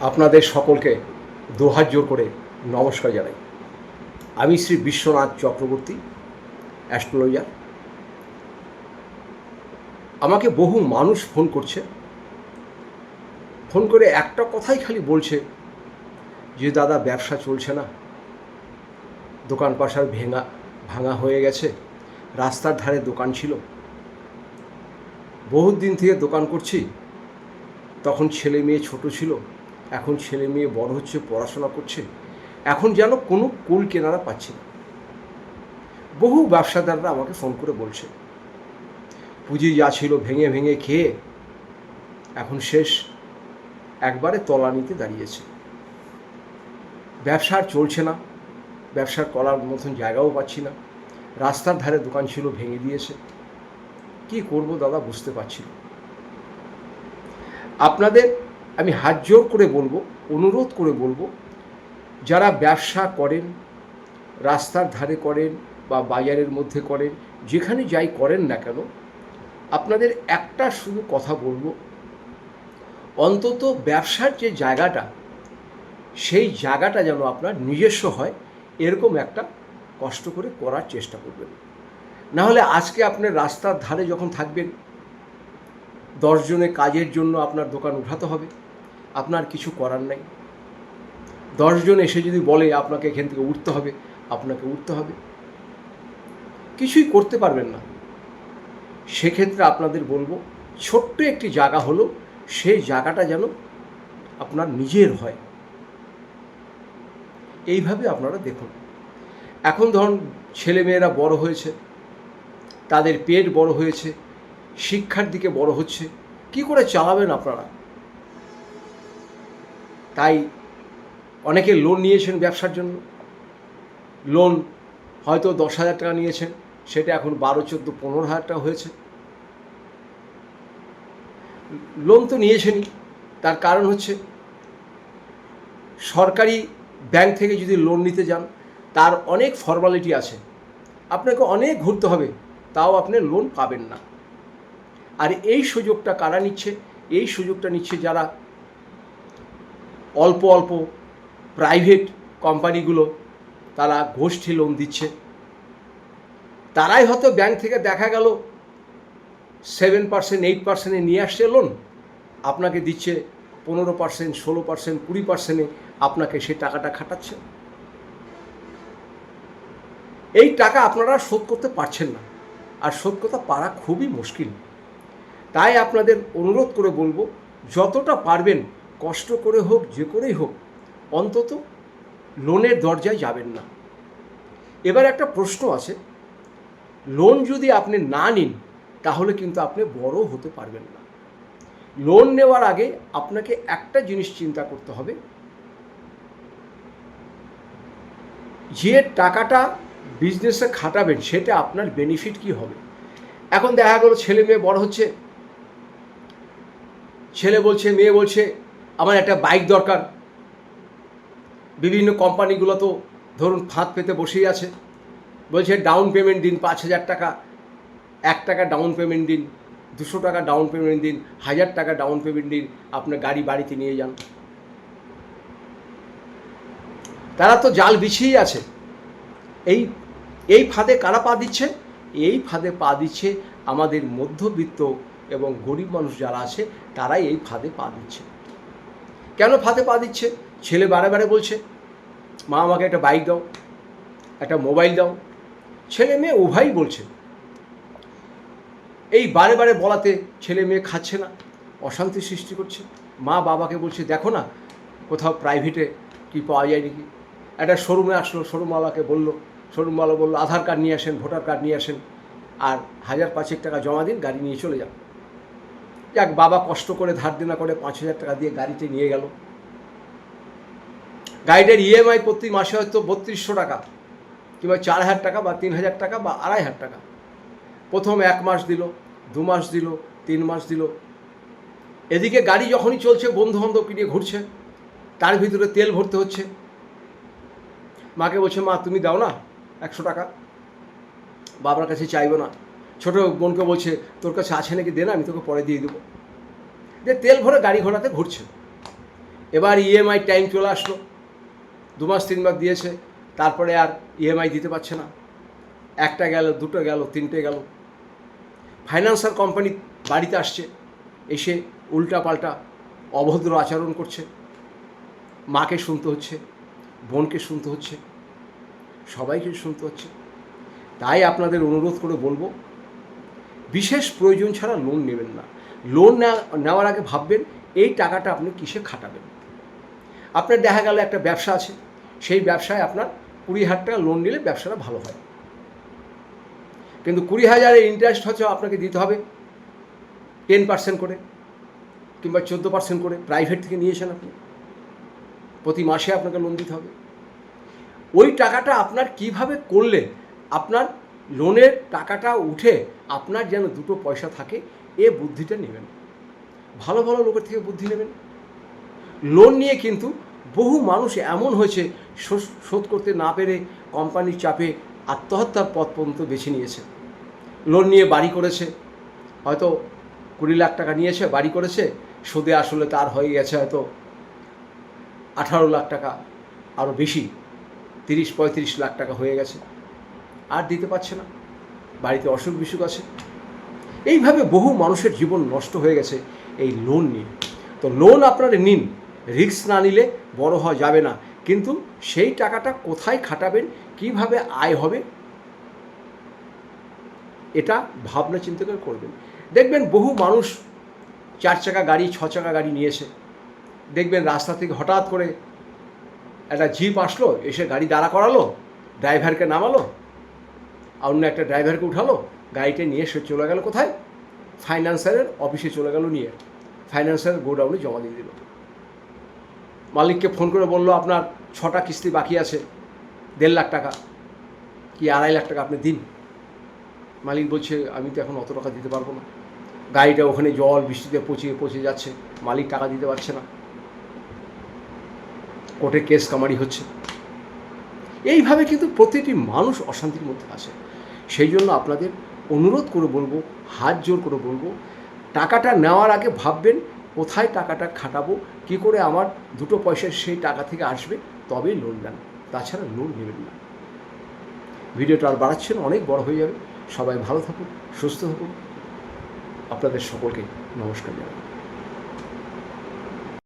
আপনাদের সকলকে দুহাত জোর করে নমস্কার জানাই। আমি শ্রী বিশ্বনাথ চক্রবর্তী, অ্যাস্ট্রোলজার। আমাকে বহু মানুষ ফোন করছে। ফোন করে একটা কথাই খালি বলছে যে, দাদা, ব্যবসা চলছে না। দোকান পাশার ভেঙা, ভাঙা হয়ে গেছে। রাস্তার ধারে দোকান ছিল। বহুত দিন থেকে দোকান করছি। তখন ছেলে মেয়ে ছোট ছিল। এখন ছেলে মেয়ে বড় হচ্ছে, পড়াশোনা করছে, এখন যেন কোনো কুল কেনারা পাচ্ছে না। বহু ব্যবসাদাররা আমাকে ফোন করে বলছে, পুঁজি যা ছিল ভেঙে ভেঙে খেয়ে এখন শেষ, একবারে তলানিতে দাঁড়িয়েছে। ব্যবসা আর চলছে না, ব্যবসা করার মতন জায়গাও পাচ্ছি না, রাস্তার ধারে দোকান ছিল ভেঙে দিয়েছে, কি করব দাদা বুঝতে পারছি না। আপনাদের আমি হাত জোর করে বলব, অনুরোধ করে বলব, যারা ব্যবসা করেন, রাস্তার ধারে করেন বা বাজারের মধ্যে করেন, যেখানে যাই করেন না কেন, আপনাদের একটা শুধু কথা বলব, অন্তত ব্যবসার যে জায়গাটা, সেই জায়গাটা যেন আপনার নিজস্ব হয়, এরকম একটা কষ্ট করে করার চেষ্টা করবেন। না হলে আজকে আপনার রাস্তার ধারে যখন থাকবেন দশজনে কাজের জন্য আপনার দোকান উঠাতে হবে। আপনার কিছু করার নাই। দশজন এসে যদি বলে আপনাকে এখান থেকে উঠতে হবে, আপনাকে উঠতে হবে। কিছুই করতে পারবেন না। সেক্ষেত্রে আপনাদের বলব, ছোট্ট একটি জায়গা হলো, সেই জায়গাটা যেন আপনার নিজের হয়। এইভাবে আপনারা দেখুন। এখন ধরুন, ছেলেমেয়েরা বড় হয়েছে, তাদের পেট বড় হয়েছে, শিক্ষার দিকে বড় হচ্ছে, কি করে চালাবেন আপনারা? তাই অনেকে লোন নিয়েছেন ব্যবসার জন্য। লোন হয়তো দশ হাজার টাকা নিয়েছেন, সেটা এখন বারো, চোদ্দ, পনেরো হাজার টাকা হয়েছে। লোন তো নিয়েছেনই, তার কারণ হচ্ছে সরকারি ব্যাংক থেকে যদি লোন নিতে যান, তার অনেক ফর্মালিটি আছে। আপনাকে অনেক ঘুরতে হবে, তাও আপনি লোন পাবেন না। আর এই সুযোগটা কারা নিচ্ছে? এই সুযোগটা নিচ্ছে যারা অল্প অল্প প্রাইভেট কোম্পানিগুলো তারা গোষ্ঠী লোন দিচ্ছে। তারাই হয়তো ব্যাংক থেকে দেখা গেল সেভেন পার্সেন্ট এইট পার্সেন্টে নিয়ে আসছে লোন আপনাকে দিচ্ছে পনেরো পার্সেন্ট ষোলো পার্সেন্ট কুড়ি পার্সেন্টে আপনাকে সে টাকাটা খাটাচ্ছে। এই টাকা আপনারা শোধ করতে পারছেন না, আর শোধ করতে পারা খুবই মুশকিল। তাই আপনাদের অনুরোধ করে বলব, যতটা পারবেন কষ্ট করে হোক, যে করেই হোক, অন্তত লোনের দরজায় যাবেন না। এবার একটা প্রশ্ন আছে, লোন যদি আপনি না নিন, তাহলে কিন্তু আপনি বড় হতে পারবেন না। লোন নেওয়ার আগে আপনাকে একটা জিনিস চিন্তা করতে হবে, যে টাকাটা বিজনেসে খাটাবেন, সেটা আপনার বেনিফিট কি হবে? এখন দেখা গেলো ছেলে মেয়ে বড় হচ্ছে, ছেলে বলছে, মেয়ে বলছে আমার একটা বাইক দরকার। বিভিন্ন কোম্পানিগুলো তো ধরুন ফাঁদ পেতে বসেই আছে। বলছে ডাউন পেমেন্ট দিন, পাঁচ হাজার টাকা। এক টাকা ডাউন পেমেন্ট দিন, দুশো টাকা ডাউন পেমেন্ট দিন, হাজার টাকা ডাউন পেমেন্ট দিন, আপনার গাড়ি বাড়িতে নিয়ে যান। তারা তো জাল বিছিয়েই আছে। এই এই ফাঁদে কারা পা দিচ্ছে? এই ফাঁদে পা দিচ্ছে আমাদের মধ্যবিত্ত এবং গরিব মানুষ যারা আছে, তারাই এই ফাঁদে পা দিচ্ছে। কেন ফাঁদে পা দিচ্ছে? ছেলে বারে বারে বলছে, মা, আমাকে একটা বাইক দাও, একটা মোবাইল দাও। ছেলে মেয়ে উভয়ই বলছে, এই বারে বারে বলাতে ছেলে মেয়ে খাচ্ছে না, অশান্তি সৃষ্টি করছে। মা বাবাকে বলছে, দেখো না, কোথাও প্রাইভেটে কি পাওয়া যায় নাকি? একটা শোরুমে আসলো শোরুমওয়ালাকে বলল শোরুমওয়ালা বলল, আধার কার্ড নিয়ে আসেন ভোটার কার্ড নিয়ে আসেন, আর হাজার পাঁচেক টাকা জমা দিন, গাড়ি নিয়ে চলে যান। যাক, বাবা কষ্ট করে ধার দেনা করে পাঁচ হাজার টাকা দিয়ে গাড়িটি নিয়ে গেল। গাড়িটার ইএমআই প্রতি মাসে হয়তো বত্রিশশো টাকা কিংবা চার হাজার টাকা বা তিন হাজার টাকা বা আড়াই হাজার টাকা। প্রথম এক মাস দিল, দু মাস দিল, তিন মাস দিল। এদিকে গাড়ি যখনই চলছে বন্ধু বান্ধবকে নিয়ে ঘুরছে, তার ভিতরে তেল ভরতে হচ্ছে। মাকে বলছে, মা, তুমি দাও না একশো টাকা। বাবার কাছে চাইব না। ছোটো বোনকে বলছে, তোর কাছে আছে নাকি দে না আমি তোকে পরে দিয়ে দেবো। যে তেল ভরে গাড়ি ঘোড়াতে ঘুরছে। এবার ইএমআই টাইম চলে আসলো। দু মাস, তিন মাস দিয়েছে। তারপরে আর ইএমআই দিতে পারছে না। একটা গেল, দুটো গেল, তিনটে গেল। ফাইন্যান্সার কোম্পানি বাড়িতে আসছে। এসে উল্টাপাল্টা অভদ্র আচরণ করছে। মাকে শুনতে হচ্ছে, বোনকে শুনতে হচ্ছে, সবাইকে শুনতে হচ্ছে। তাই আপনাদের অনুরোধ করে বলব বিশেষ প্রয়োজন ছাড়া লোন নেবেন না। লোন নেওয়ার আগে ভাববেন, এই টাকাটা আপনি কিসে খাটাবেন? আপনার দেখা গেল একটা ব্যবসা আছে, সেই ব্যবসায় আপনার কুড়ি হাজার টাকা লোন নিলে ব্যবসাটা ভালো হয়। কিন্তু কুড়ি হাজারের ইন্টারেস্ট হচ্ছে আপনাকে দিতে হবে টেন পার্সেন্ট করে কিংবা চোদ্দ পার্সেন্ট করে প্রাইভেট থেকে নিয়েছেন আপনি। প্রতি মাসে আপনাকে লোন দিতে হবে। ওই টাকাটা আপনার কীভাবে করলে আপনার লোনের টাকাটা উঠে আপনার যেন দুটো পয়সা থাকে, এ বুদ্ধিটা নেবেন। ভালো ভালো লোকের থেকে বুদ্ধি নেবেন। লোন নিয়ে কিন্তু বহু মানুষ এমন হয়েছে শোধ- করতে না পেরে কোম্পানির চাপে আত্মহত্যার পথ পর্যন্ত বেছে নিয়েছে। লোন নিয়ে বাড়ি করেছে, হয়তো কুড়ি লাখ টাকা নিয়েছে, বাড়ি করেছে, সুদে আসলে তার হয়ে গেছে হয়তো আঠারো লাখ টাকা আরও বেশি, তিরিশ পঁয়ত্রিশ লাখ টাকা হয়ে গেছে। আর দিতে পারছে না। বাড়িতে অসুখ বিসুখ আছে। এইভাবে বহু মানুষের জীবন নষ্ট হয়ে গেছে এই লোন নিয়ে। তো লোন আপনারা নিন রিস্ক না নিলে বড় হওয়া যাবে না। কিন্তু সেই টাকাটা কোথায় খাটাবেন, কীভাবে আয় হবে, এটা ভাবনা চিন্তা করে করবেন। দেখবেন বহু মানুষ চার চাকা গাড়ি, ছ চাকা গাড়ি নিয়েছে। দেখবেন রাস্তা থেকে হঠাৎ করে একটা জিপ আসলো, এসে গাড়ি দাঁড়া করালো ড্রাইভারকে নামালো অন্য একটা ড্রাইভারকে উঠালো, গাড়িটা নিয়ে সে চলে গেল কোথায়? ফাইন্যান্সারের অফিসে চলে গেল নিয়ে। ফাইন্যান্সারের গোডাউনে জমা দিয়ে দিল। মালিককে ফোন করে বলল, আপনার ছটা কিস্তি বাকি আছে, দেড় লাখ টাকা। কি আড়াই লাখ টাকা আপনি দিন? মালিক বলছে, আমি তো এখন অত টাকা দিতে পারব না। গাড়িটা ওখানে জল, বৃষ্টিতে পচিয়ে পচে যাচ্ছে। মালিক টাকা দিতে পারছে না। কোর্টে কেস কামারি হচ্ছে। এইভাবে কিন্তু প্রতিটি মানুষ অশান্তির মধ্যে আছে সেই জন্য আপনাদের অনুরোধ করে বলব, হাত জোর করে বলব, টাকাটা নেওয়ার আগে ভাববেন, কোথায় টাকাটা খাটাবো, কি করে আমার দুটো পয়সা সেই টাকা থেকে আসবে তবেই লোন নেন। তাছাড়া লোন নেবেন না। ভিডিওটা আর বাড়াচ্ছেন অনেক বড় হয়ে যাবে। সবাই ভালো থাকুন, সুস্থ থাকুন। আপনাদের সকলকে নমস্কার জানাই।